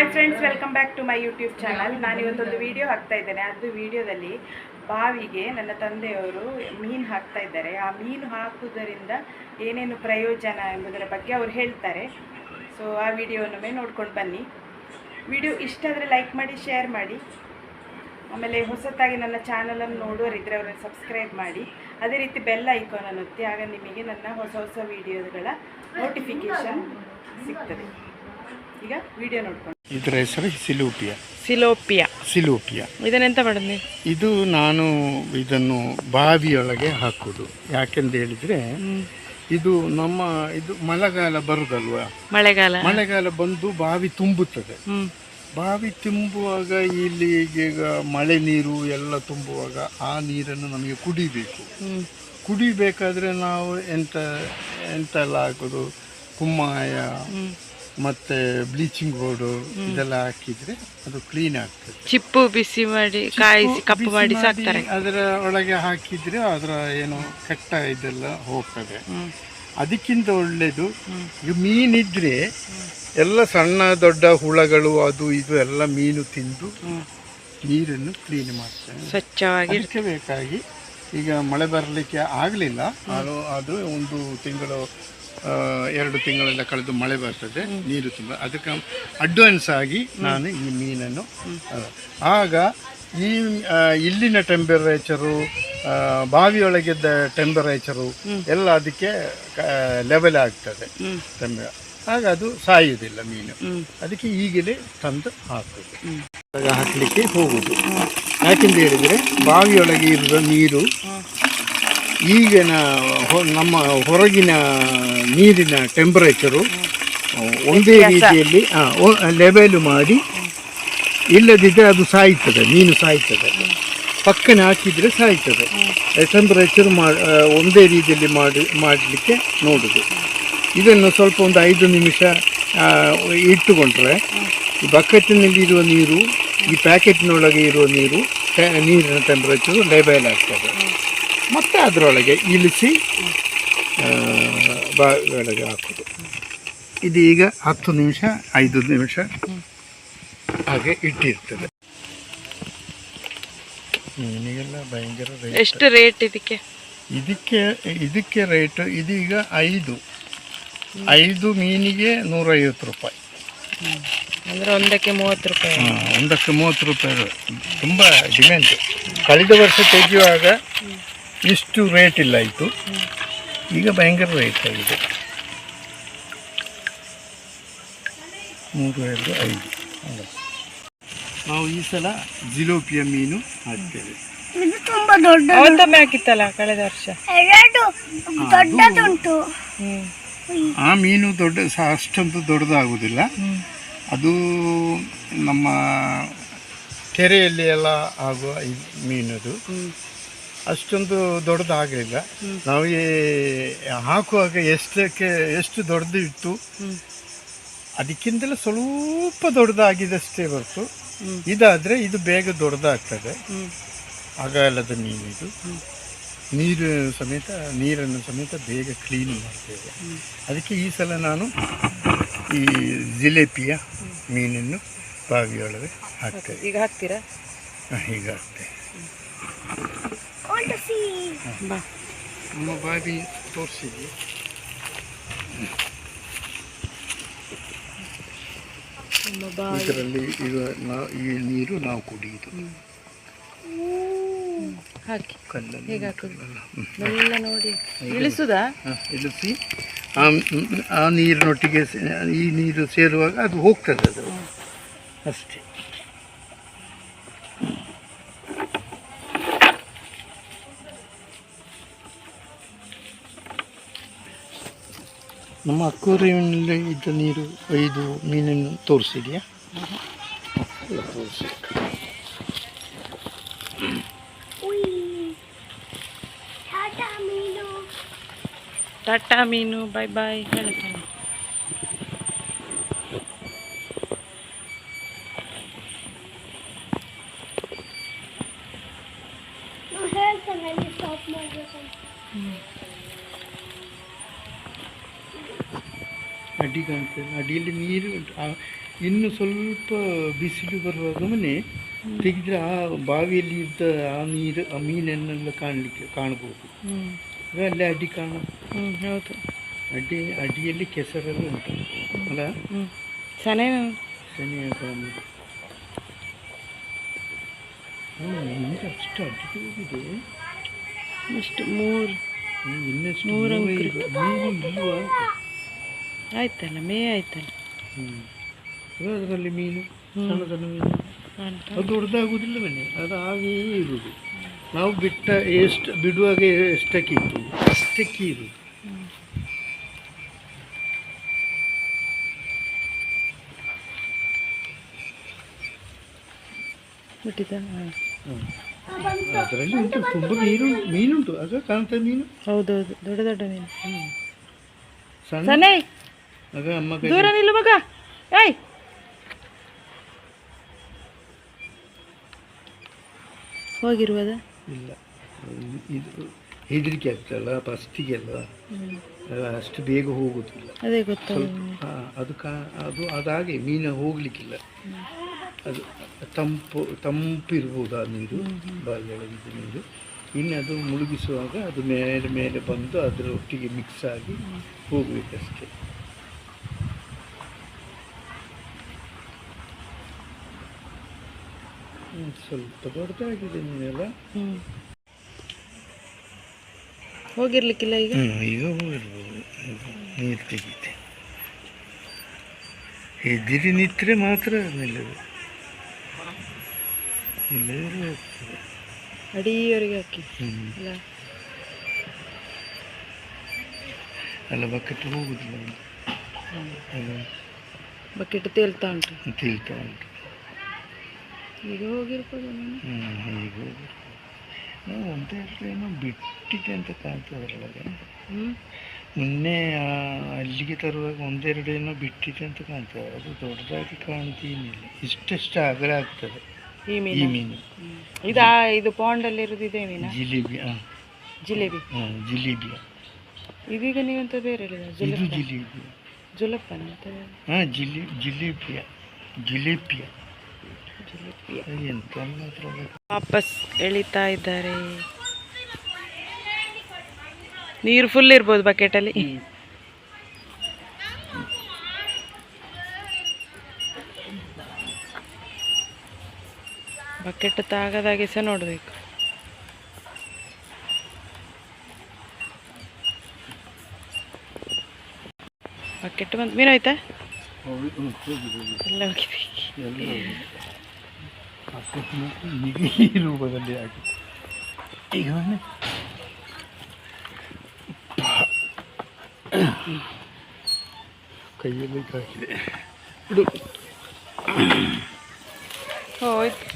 Hi friends welcome back to my YouTube channel ನಾನು ಇವತ್ತೊಂದು video ಹಾಕ್ತಾ ಇದ್ದೇನೆ. ಅದು ವಿಡಿಯೋದಲ್ಲಿ ಬಾವಿಗೆ ನನ್ನ ತಂದೆಯವರು ಮೀನು ಹಾಕ್ತಾ ಇದ್ದಾರೆ. ಆ ಮೀನು ಹಾಕುವುದರಿಂದ ಏನೇನು ಪ್ರಯೋಜನ ಎಂಬುದರ ಬಗ್ಗೆ ಅವರು ಹೇಳ್ತಾರೆ. ಸೊ ಆ ವಿಡಿಯೋನೊಮ್ಮೆ ನೋಡ್ಕೊಂಡು ಬನ್ನಿ. ವಿಡಿಯೋ ಇಷ್ಟ ಆದರೆ ಲೈಕ್ ಮಾಡಿ ಶೇರ್ ಮಾಡಿ. ಆಮೇಲೆ ಹೊಸತಾಗಿ ನನ್ನ ಚಾನಲನ್ನು ನೋಡೋರಿದ್ದರೆ ಅವರನ್ನು ಸಬ್ಸ್ಕ್ರೈಬ್ ಮಾಡಿ. ಅದೇ ರೀತಿ ಬೆಲ್ ಐಕಾನನ್ನು ಒತ್ತಿ ಆಗ ನಿಮಗೆ ನನ್ನ ಹೊಸ ಹೊಸ ವಿಡಿಯೋಗಳ ನೋಟಿಫಿಕೇಶನ್ ಸಿಗ್ತದೆ. ಈಗ ವಿಡಿಯೋ ನೋಡ್ಕೊಂಡು. ಇದರ ಹೆಸರು ಸಿಲೂಪಿಯ. ಸಿಲೋಪಿಯಾ. ಸಿಲೂಪಿಯ. ಇದನ್ನೆಂತ ಮಾಡೋದು ನೀವು ಇದು ನಾನು ಇದನ್ನು ಬಾವಿಯೊಳಗೆ ಹಾಕುದು. ಯಾಕೆಂತ ಹೇಳಿದ್ರೆ ಇದು ನಮ್ಮ ಇದು ಮಳೆಗಾಲ ಬರುದಲ್ವಾ? ಮಳೆಗಾಲ. ಮಳೆಗಾಲ ಬಂದು ಬಾವಿ ತುಂಬುತ್ತದೆ. ಹ್ಮ್. ಬಾವಿ ತುಂಬುವಾಗ ಇಲ್ಲಿ ಈಗ ಮಳೆ ನೀರು ಎಲ್ಲ ತುಂಬುವಾಗ ಆ ನೀರನ್ನು ನಮಗೆ ಕುಡಿಬೇಕು. ಹ್ಮ್. ಕುಡಿಬೇಕಾದ್ರೆ ನಾವು ಎಂತ ಎಂತೆಲ್ಲ ಹಾಕೋದು? ಕುಮ್ಮಾಯ ಹ್ಮ್. ಮತ್ತೆ ಬ್ಲೀಚಿಂಗ್ ಪೌಡರ್ ಇದೆಲ್ಲ ಹಾಕಿದ್ರೆ ಅದು ಕ್ಲೀನ್ ಆಗ್ತದೆ. ಚಿಪ್ಪು ಬಿಸಿ ಮಾಡಿ ಕಾಯಿಸಿ ಕಪ್ಪು ಮಾಡಿ ಸಾಕ್ತಾರೆ. ಅದರ ಒಳಗೆ ಹಾಕಿದ್ರೆ ಅದರ ಏನು ಕೆಟ್ಟ ಇದೆಲ್ಲ ಹೋಗ್ತದೆ. ಅದಕ್ಕಿಂತ ಒಳ್ಳೇದು ಈಗ ಮೀನಿದ್ರೆ ಎಲ್ಲ ಸಣ್ಣ ದೊಡ್ಡ ಹುಳಗಳು ಅದು ಇದು ಎಲ್ಲ ಮೀನು ತಿಂದು ನೀರನ್ನು ಕ್ಲೀನ್ ಮಾಡ್ತದೆ ಸ್ವಚ್ಛವಾಗಿ ಅದಕ್ಕೆ ಬೇಕಾಗಿ ಈಗ ಮಳೆ ಬರಲಿಕ್ಕೆ ಆಗಲಿಲ್ಲ. ಅದು ಅದು ಒಂದು ತಿಂಗಳು ಎರಡು ತಿಂಗಳೆಲ್ಲ ಕಳೆದು ಮಳೆ ಬರ್ತದೆ, ನೀರು ತುಂಬ. ಅದಕ್ಕೆ ಅಡ್ವಾನ್ಸ್ ಆಗಿ ನಾನು ಈ ಮೀನನ್ನು ಆಗ ಈ ಇಲ್ಲಿನ ಟೆಂಪರೇಚರು ಬಾವಿಯೊಳಗಿದ್ದ ಟೆಂಪರೇಚರು ಎಲ್ಲ ಅದಕ್ಕೆ ಲೆವೆಲ್ ಆಗ್ತದೆ. ತೆಂಬೆ ಆಗ ಅದು ಸಾಯುವುದಿಲ್ಲ ಮೀನು. ಅದಕ್ಕೆ ಈಗಲೇ ತಂದು ಹಾಕುದು ಹಾಕಲಿಕ್ಕೆ ಹೋಗುದು ಯಾಕೆಂತ ಹೇಳಿದ್ರೆ, ಬಾವಿಯೊಳಗೆ ಇರುವ ನೀರು ಈಗಿನ ಹೊ- ನಮ್ಮ ಹೊರಗಿನ ನೀರಿನ ಟೆಂಪರೇಚರು ಒಂದೇ ರೀತಿಯಲ್ಲಿ ಲೆವೆಲ್ ಮಾಡಿ ಇಲ್ಲದಿದ್ದರೆ ಅದು ಸಾಯ್ತದೆ ಮೀನು ಸಾಯ್ತದೆ. ಪಕ್ಕನೆ ಹಾಕಿದರೆ ಸಾಯ್ತದೆ. ಟೆಂಪರೇಚರ್ ಮಾಡಿ ಒಂದೇ ರೀತಿಯಲ್ಲಿ ಮಾಡಿ ಮಾಡಲಿಕ್ಕೆ ನೋಡುದು. ಇದನ್ನು ಸ್ವಲ್ಪ ಒಂದು ಐದು ನಿಮಿಷ ಇಟ್ಟುಕೊಂಡ್ರೆ ಈ ಬಕೆಟ್ನಲ್ಲಿ ಇರುವ ನೀರು ಈ ಪ್ಯಾಕೆಟ್ನೊಳಗೆ ಇರುವ ನೀರು ನೀರಿನ ಟೆಂಪರೇಚರು ಲೆವೆಲ್ ಆಗ್ತದೆ. ಮತ್ತೆ ಅದರೊಳಗೆ ಇಳಿಸಿ ಆ, ಬಾ ಒಳಗೆ ಹಾಕೋದು. ಇದೀಗ ಹತ್ತು ನಿಮಿಷ ಐದು ನಿಮಿಷ ಹಾಗೆ ಇಟ್ಟಿರ್ತದೆ ಮೀನಿಗೆಲ್ಲ ಭಯಂಕರ ಎಷ್ಟು ರೇಟ್ ಇದಕ್ಕೆ? ಇದಕ್ಕೆ ಇದಕ್ಕೆ ರೇಟ್ ಇದೀಗ ಐದು. ಐದು ಮೀನಿಗೆ ನೂರೈವತ್ತು ರೂಪಾಯಿ. ಅಂದರೆ ಒಂದಕ್ಕೆ ಮೂವತ್ತು ರೂಪಾಯಿ. ಒಂದಕ್ಕೆ ಮೂವತ್ತು ರೂಪಾಯಿ. ತುಂಬ ಡಿಮ್ಯಾಂಡ್ ಕಳೆದ ವರ್ಷ ತೆಗೆಯುವಾಗ ಇಷ್ಟು ರೇಟ್ ಇಲ್ಲ ಇತ್ತು ಈಗ ಭಯಂಕರ ರೇಟ್ ಆಗಿದೆ. ಮೂರು ಎರಡು ಐದು. ಹೌದಾ. ನಾವು ಈ ಸಲ ಜಿಲೋಪಿಯ ಮೀನು ಹಾಕ್ತೇವೆ. ಹಾಕಿತ್ತಲ್ಲ ಕಳೆದ ವರ್ಷ? ಹ್ಮ್. ಆ ಮೀನು ದೊಡ್ಡ ಸಹ ಅಷ್ಟೊಂದು ದೊಡ್ಡದಾಗುವುದಿಲ್ಲ ಅದು ನಮ್ಮ ಕೆರೆಯಲ್ಲಿ ಎಲ್ಲ ಆಗುವ ಈ ಮೀನದು. ಅಷ್ಟೊಂದು ದೊಡ್ಡದಾಗಲಿಲ್ಲ. ನಾವು ಈ ಹಾಕುವಾಗ ಎಷ್ಟಕ್ಕೆ ಎಷ್ಟು ದೊಡ್ಡದು ಇತ್ತು? ಅದಕ್ಕಿಂತಲೂ ಸ್ವಲ್ಪ ದೊಡ್ಡದಾಗಿದಷ್ಟೇ ಹೊರತು. ಹ್ಮ್. ಇದಾದರೆ ಇದು ಬೇಗ ದೊಡ್ಡದಾಗ್ತದೆ. ಅಗಲದ ಮೀನಿದು ನೀರು ಸಮೇತ ನೀರನ್ನು ಸಮೇತ ಬೇಗ ಕ್ಲೀನ್ ಮಾಡ್ತೇವೆ. ಅದಕ್ಕೆ ಈ ಸಲ ನಾನು ಈ ಜಿಲೇಬಿಯ ಮೀನನ್ನು ಬಾವಿಯೊಳಗೆ ಹಾಕ್ತೇವೆ ಈಗ ಹಾಕ್ತೀರಾ? ಈಗ ಹಾಕ್ತೇವೆ ಬಾ. ನಮ್ಮ ಬಾವಿ ತೋರಿಸಿದ್ವಿ. ಇದರಲ್ಲಿ ಈಗ ನಾವು ಈ ನೀರು ನಾವು ಕುಡಿಯೋದು ಹಾಕಿ. ಕಲ್ಲಲ್ಲಿ ಹೇಗೆ ಹಾಕುದು? ಕಲ್ಲಲ್ಲ. ಹ್ಮ್. ಎಲ್ಲ ನೋಡಿ. ಇಳಿಸುದಾ? ಇಳಿಸಿ. ಆ ಆ ನೀರಿನೊಟ್ಟಿಗೆ ಈ ನೀರು ಸೇರುವಾಗ ಅದು ಹೋಗ್ತದೆ ಅದು. ಅಷ್ಟೇ. ನಮ್ಮ ಅಕ್ವೇರಿಯಂನಲ್ಲಿ ಇದ್ದ ನೀರು ಐದು ಮೀನನ್ನು ತೋರಿಸಿದೆಯಾ? ತೋರಿಸಿ. ಟಾಟಾ ಮೀನು ಬಾಯ್ ಬಾಯ್ ಹೇಳ್ತಾನೆ ಅಡಿ ಕಾಣ್ತದೆ ಅಡಿಯಲ್ಲಿ ನೀರು ಇನ್ನು ಸ್ವಲ್ಪ ಬಿಸಿಲು ಬರುವಾಗ ಮನೆ ತೆಗೆದ್ರೆ ಆ ಬಾವಿಯಲ್ಲಿ ಇದ್ದ ಆ ನೀರು ಆ ಮೀನನ್ನೆಲ್ಲ ಕಾಣಲಿಕ್ಕೆ ಕಾಣ್ಬೋದು. ಅಲ್ಲೇ ಅಡ್ಡಿ ಕಾಣ ಹೌದು. ಅಡ್ಡಿ ಅಡಿಯಲ್ಲಿ ಕೆಸರೆಲ್ಲ ಉಂಟು. ಅಲ್ಲ? ಸನೆ ಶನಿಯಾಗ ನೀರು ಅಷ್ಟು ಅಡ್ಡಿ ಹೋಗಿದೆ ಇಷ್ಟು ಮೂರು. ಇನ್ನಷ್ಟು ಮೂರು. ಇಲ್ವಾ? ಆಯ್ತಲ್ಲ ಮೇ ಆಯ್ತಲ್ಲ. ಹ್ಮ್. ಅದು ಅದರಲ್ಲಿ ಮೀನು. ಸಣ್ಣ ಸಣ್ಣ ಮೀನು. ಅದು ದೊಡ್ಡದಾಗುವುದಿಲ್ಲ ಮನೆ ಅದು ಹಾಗೆಯೇ ಇರುವುದು ನಾವು ಬಿಟ್ಟ ಎಷ್ಟು ಬಿಡುವಾಗ ಎಷ್ಟಕ್ಕಿತ್ತು ಅಷ್ಟಕ್ಕೆ ಇರುವುದು ಬಿಟ್ಟಿದ್ದ. ಅದರಲ್ಲಿ ಉಂಟು ತುಂಬ ಮೀನು ಮೀನುಂಟು ಆಗ ಕಾಣ್ತದೆ ಮೀನು. ಹೌದೌದು ದೊಡ್ಡ ದೊಡ್ಡ ಮೀನು. ಸಣ್ಣ ಆಗ ಅಮ್ಮ ಕೈ ದೂರ ನಿಲ್ಲು ಮಗ. ಏಯ್. ಹೋಗಿರುವುದ ಇಲ್ಲ. ಇದು ಹೆದರಿಕೆ ಆಗ್ತಲ್ಲ ಫಸ್ಟಿಗೆಲ್ಲ ಅಷ್ಟು ಬೇಗ ಹೋಗುದಿಲ್ಲ. ಅದೇ ಗೊತ್ತು ಸ್ವಲ್ಪ ಹಾ, ಅದು ಕಾ ಅದು ಅದಾಗೆ ಮೀನು ಹೋಗ್ಲಿಕ್ಕಿಲ್ಲ. ಅದು ತಂಪು ತಂಪಿರ್ಬೋದು ಆ ನೀರು ಬಾಲ್ಯದ ನೀರು ಇನ್ನು ಅದು ಮುಳುಗಿಸುವಾಗ ಅದು ಮೇಲೆ ಮೇಲೆ ಬಂದು ಅದರೊಟ್ಟಿಗೆ ಮಿಕ್ಸ್ ಆಗಿ ಹೋಗ್ಬೇಕಷ್ಟೆ ಸ್ವಲ್ಪ ದೊಡ್ಡದಾಗಿದೆ ನೀನೆಲ್ಲ ಹ್ಞೂ ಹೋಗಿರ್ಲಿಕ್ಕಿಲ್ಲ ಈಗ? ಈಗ ಹೋಗಿರ್ಬೋದು. ನೀರು ತೆಗೀತೆ. ಎದಿರಿ ನಿಂತರೆ ಮಾತ್ರ ನಿಲ್ಲದು. ಇಲ್ಲದ್ರೆ ಅಡಿಯವರೆಗೆ ಹಾಕಿ. ಅಲ್ಲ ಬಕೆಟ್ ಹೋಗುದಿಲ್ಲ. ಬಕೆಟ್ ತೇಲ್ತಾ ಉಂಟು. ತೇಲ್ತಾ ಉಂಟು. ಈಗ ಹೋಗಿರ್ಬೋದು ನೀನು. ಹ್ಞೂ ಈಗ ಹೋಗಿರ್ಬೋದು. ನಾವು ಒಂದೇ ಏನೋ ಬಿಟ್ಟಿದೆ ಅಂತ ಕಾಣ್ತದೆ ಅದರೊಳಗೆ. ಹ್ಞೂ ಮೊನ್ನೆ ಅಲ್ಲಿಗೆ ತರುವಾಗ ಒಂದೆರಡು ಏನೋ ಬಿಟ್ಟಿದೆ ಅಂತ ಕಾಣ್ತದೆ. ಅದು ದೊಡ್ಡದಾಗಿ ಕಾಣ್ತೀನಿಲ್ಲ ಇಷ್ಟೆಷ್ಟು ಅಗಲ ಆಗ್ತದೆ. ಈ ಮೀನು? ಇದು ಇದಾ ಇದು ಪಾಂಡಲ್ಲಿ ಇರೋದು ಇದೇ ಮೀನಾ? ಜಿಲೇಬಿ ಹಾಂ ಜಿಲೇಬಿ. ಹಾಂ ಜಿಲೇಬಿ. ಇದೀಗ ನೀವಂತ ಬೇರೆ ಜಿಲೇಬಿ. ಜುಲಪ್ಪನ. ಹಾಂ ಜಿಲಿ ಜಿಲೇಬಿಯ ಜಿಲೇಬಿಯ. ವಾಪಸ್ ಎಳಿತಾ ಇದ್ದಾರೆ. ನೀರು ಫುಲ್ ಇರ್ಬೋದು ಬಕೆಟಲ್ಲಿ ಬಕೆಟ್ ತಾಗದಾಗೆ ಸಹ ನೋಡಬೇಕು. ಬಕೆಟ್ ಬಂದು ಮೀನು ಆಯ್ತಾ? ಎಲ್ಲ ಹೋಗಿದೆ. ಈಗ ಈ ರೂಪದಲ್ಲಿ ಆಗಿ ಈಗ ಒಮ್ಮೆ ಕೈಯಲ್ಲಿ ಹಾಕಿದೆ ಇದು ಹೋಯ್ತು